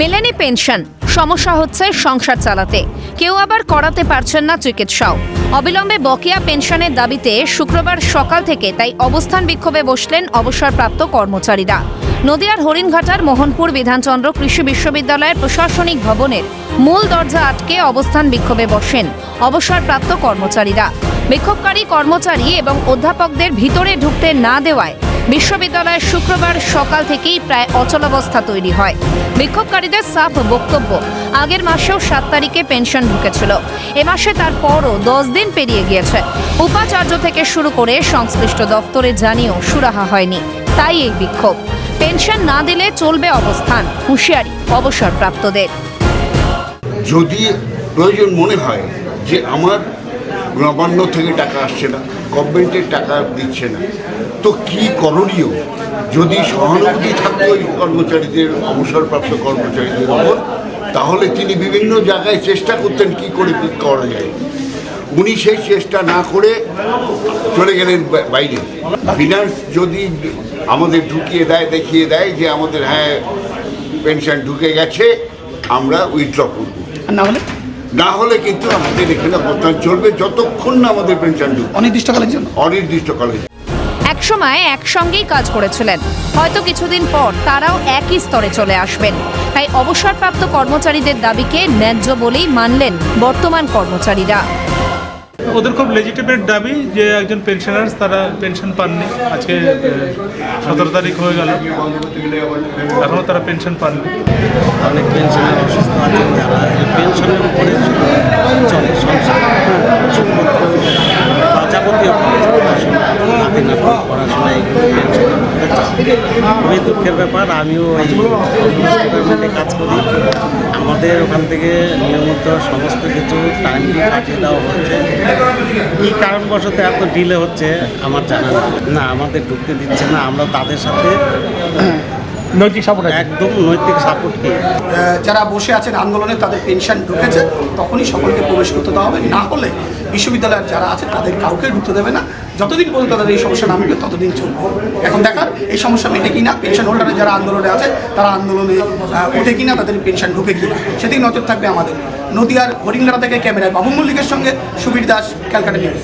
মেলেনি পেনশন, সমস্যা হচ্ছে সংসার চালাতে। কেউ আবার করাতে পারছেন না চিকিৎসাও। অবিলম্বে বকেয়া পেনশনের দাবিতে শুক্রবার সকাল থেকে তাই অবস্থান বিক্ষোভে বসলেন অবসরপ্রাপ্ত কর্মচারীরা। নদিয়ার হরিণঘাটার মোহনপুর বিধানচন্দ্র কৃষি বিশ্ববিদ্যালয়ের প্রশাসনিক ভবনের মূল দরজা আটকে অবস্থান বিক্ষোভে বসেন অবসরপ্রাপ্ত কর্মচারীরা। বিক্ষোভকারী কর্মচারী এবং অধ্যাপকদের ভিতরে ঢুকতে না দেওয়ায় বিশ্ববিদ্যালয়ে শুক্রবার সকাল থেকেই প্রায় অচলাবস্থা তৈরি হয়। বিক্ষোভকারীদের সাফ বক্তব্য। আগের মাসেও সাত তারিখে পেনশন ঢুকেছিল। এ মাসে তারপরও দশ দিন পেরিয়ে গিয়েছে। উপাচার্য থেকে শুরু করে সংশ্লিষ্ট দপ্তরে জানিয়েও সুরাহা হয়নি। তাই এই বিক্ষোভ। পেনশন না দিলে চলবে অবস্থান। হুঁশিয়ারি অবসরপ্রাপ্তদের। যদি প্রয়োজন মনে হয় যে আমার নবান্ন থেকে টাকা আসছে না গভর্নমেন্টের টাকা দিচ্ছে না তো কি করণীয়? যদি সহানুভূতি থাকতো ওই কর্মচারীদের অবসরপ্রাপ্ত কর্মচারীদের ওপর তাহলে তিনি বিভিন্ন জায়গায় চেষ্টা করতেন কি করে কি করা যায়। উনি সেই চেষ্টা না করে চলে গেলেন বাইরে। ফিনান্স যদি আমাদের ঢুকিয়ে দেয় দেখিয়ে দেয় যে আমাদের হ্যাঁ পেনশন ঢুকে গেছে আমরা উইথড্র করব। না হলে? না হলে কিন্তু আমাদের এখানে অবস্থান চলবে যতক্ষণ না আমাদের পেনশন ঢুকবে। অনির্দিষ্টকালের জন্য? অনির্দিষ্ট কলেজ একসময় একসঙ্গেই কাজ করেছিলেন। হয়তো কিছুদিন পর তারাও একই স্তরে চলে আসবেন। তাই অবসরপ্রাপ্ত কর্মচারীদের দাবিকে ন্যায্য বলেই মানলেন বর্তমান কর্মচারীরা। ওদের খুব লেজিটিমেট দাবি যে একজন পেনশনার্স তারা পেনশন পাননি। আজকে সতেরো তারিখ হয়ে গেল। এখনও তারা পেনশন পাননি। অনেক পেনশনার অসুস্থ আছেন যারা এই পেনশনের উপরে চলে সংসার ওষুধপত্র বা যাবতীয় খরচ পড়াশোনা নাতি নাতি পড়াশোনায় পেনশনের উপরে চলে। খুবই দুঃখের ব্যাপার। আমিও এই মধ্যে কাজ করি। আমাদের ওখান থেকে নিয়মিত সমস্ত কিছু টাইমলি কাটিয়ে দেওয়া হচ্ছে। কী কারণবশত এত ডিলে হচ্ছে, আমার জানা না, আমাদের ঢুকতে দিচ্ছে না। আমরা তাদের সাথে নৈতিক সাপোর্ট একদম নৈতিক সাপোর্ট করি যারা বসে আছেন আন্দোলনে, তাদের পেনশন ঢুকেছে, তখনই সকলকে প্রবেশ করতে দেওয়া হবে। না হলে বিশ্ববিদ্যালয়ের যারা আছে, তাদের কাউকে ঢুকতে দেবে না। যতদিন পর্যন্ত তাদের এই সমস্যা না মিটবে ততদিন চলবে। এখন দেখার, এই সমস্যা মেটে কিনা, পেনশন হোল্ডারে যারা আন্দোলনে আছে, তারা আন্দোলনে ওঠে কিনা, তাদের পেনশন ঢুকে কিনা। সেদিকে নজর থাকবে আমাদের। নদিয়ার হরিংলারা থেকে ক্যামেরায় বাবু মল্লিকের সঙ্গে সুবীর দাস, ক্যালকাটা নিউজ।